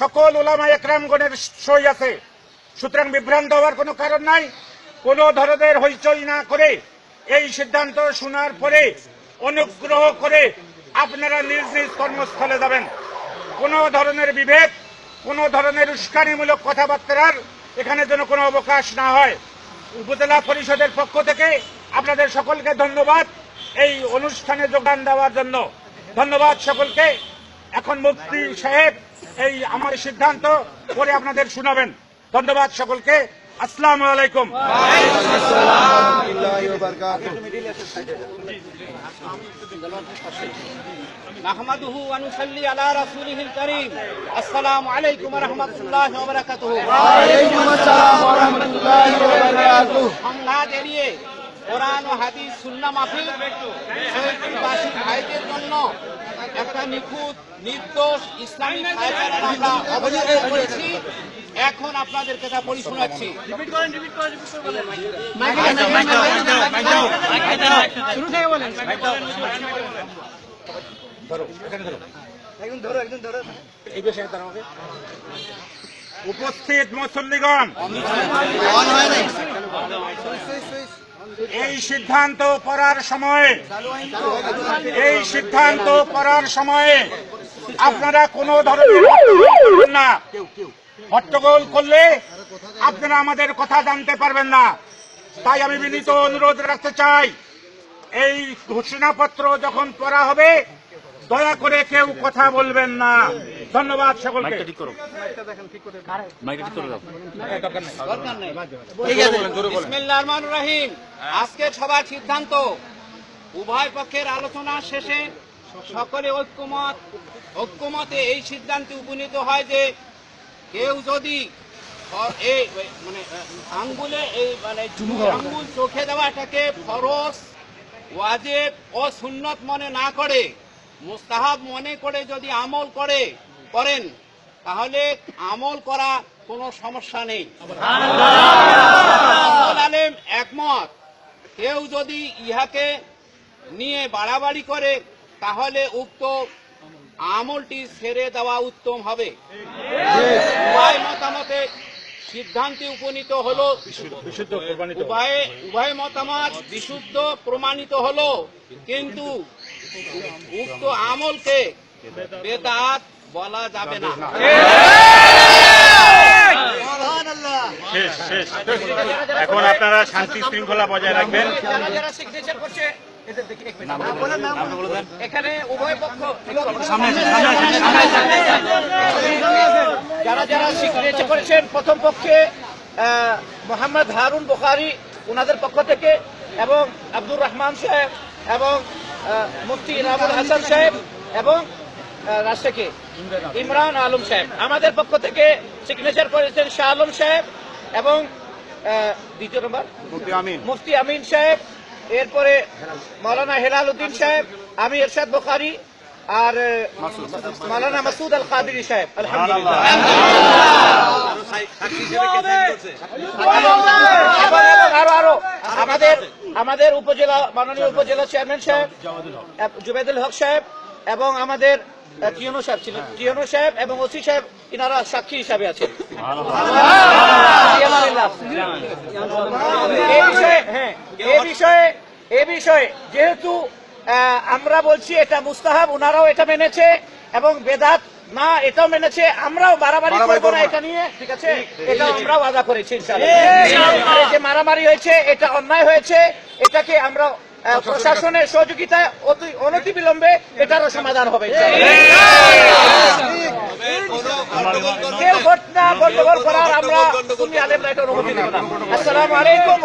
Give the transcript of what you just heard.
সকল ওলামা একরামগণের সই আছে। সুতরাং বিভ্রান্ত হওয়ার কোনো কারণ নাই। কোন ধরনের হইচই না করে এই সিদ্ধান্ত শোনার পরে অনুগ্রহ করে আপনারা নিজ নিজ কর্মস্থলে যাবেন। কোন ধরনের বিভেদ, কোন ধরনের উস্কানিমূলক কথাবার্তার এখানে যেন কোনো অবকাশ না হয়। উপজেলা পরিষদের পক্ষ থেকে আপনাদের সকলকে ধন্যবাদ এই অনুষ্ঠানে যোগদান দেওয়ার জন্য। ধন্যবাদ সকলকে। এখন মুফতি সাহেব এই আমার সিদ্ধান্ত পরে আপনাদের শোনাবেন ধন্যবাদ সকলকে আসসালামু আলাইকুম نحمده ونصلي على رسوله الكريم السلام عليكم ورحمة الله وبركاته সংঘাত এড়িয়ে কোরআন ও হাদিস সুন্না মাফিক শহীদবাসী ভাইদের জন্য একটা নিখুঁত নির্দোষ ইসলামী আমরা করেছি এখন আপনাদের কথা পড়ি শোনাচ্ছি এই বিষয়ে দাঁড়াবে উপস্থিত মুসল্লিগণ। এই সিদ্ধান্ত পড়ার সময়ে, এই সিদ্ধান্ত পড়ার সময়ে আপনারা কোন ধরনের না। হট্টগোল করলে আপনারা আমাদের কথা জানতে পারবেন না। তাই আমি বিনীত অনুরোধ রাখতে চাই, এই ঘোষণাপত্র যখন পড়া হবে দয়া করে কেউ কথা বলবেন না। ধন্যবাদ সকলকে। দরকার নেই বিসমিল্লাহির রহমানির রহিম। আজকের সভার সিদ্ধান্ত উভয় পক্ষের আলোচনা শেষে সকলে ঐক্যমত ঐক্যমতে এই সিদ্ধান্তে উপনীত হয় যে কেউ যদি এই মানে আঙ্গুলে এই মানে আঙ্গুল চোখে দেওয়াটাকে ফরজ ওয়াজেব ও সুন্নত মনে না করে মুস্তাহাব মনে করে যদি আমল করে, করেন, তাহলে আমল করা কোনো সমস্যা নেই। আলেম একমত। কেউ যদি ইহাকে নিয়ে বাড়াবাড়ি করে, তাহলে উক্ত আমলটি ছেড়ে দেওয়া উত্তম হবে। মতামতে সিদ্ধান্তে উপনীত হল। বিশুদ্ধ উভয় উভয় মতামত বিশুদ্ধ প্রমাণিত হল। কিন্তু উক্ত আমলকে বেদাত বলা যাবে না। এখন আপনারা শান্তি শৃঙ্খলা বজায় রাখবেন। এখানে উভয় পক্ষ করেছেন প্রথম পক্ষে মোহাম্মদ হারুন বুখারি ওনাদের পক্ষ থেকে এবং আব্দুর রহমান সাহেব এবং মুফতি ইনামুল হাসান সাহেব এবং রাজশেখে ইমরান আলম সাহেব। আমাদের পক্ষ থেকে সিগনেচার করেছেন শাহ আলম সাহেব এবং দ্বিতীয় নম্বর? মুফতি আমিন সাহেব এরপরে মৌলানা হেলাল উদ্দিন সাহেব আমি এরশাদ বুখারি আর মৌলানা মাসুদ আল কাদিরি সাহেব আলহামদুলিল্লাহ। আমাদের আমাদের উপজেলা মাননীয় উপজেলা চেয়ারম্যান সাহেব জুবেদুল হক সাহেব এবং আমাদের টিয়নো সাহেব ছিলেন। টিয়নো সাহেব এবং ওসি সাহেব ইনারা সাক্ষী হিসাবে আছেন। বিষয়ে হ্যাঁ এই বিষয়ে এই বিষয়ে যেহেতু আমরা বলছি এটা মুস্তাহাব ওনারাও এটা মেনেছে এবং বেদাত না এটাও মেনেছে আমরাও বাড়াবাড়ি করব না এটা নিয়ে ঠিক আছে? এটা আমরাও আদা করেছি যে মারামারি হয়েছে এটা অন্যায় হয়েছে এটাকে আমরা প্রশাসনের সহযোগিতায় অতি অনতি বিলম্বে এটারও সমাধান হবে কেউ ঘটনা গন্ডগোল করার আমরা তুমি আলেমরা এটা অনুমতি দেব না। আসসালামু আলাইকুম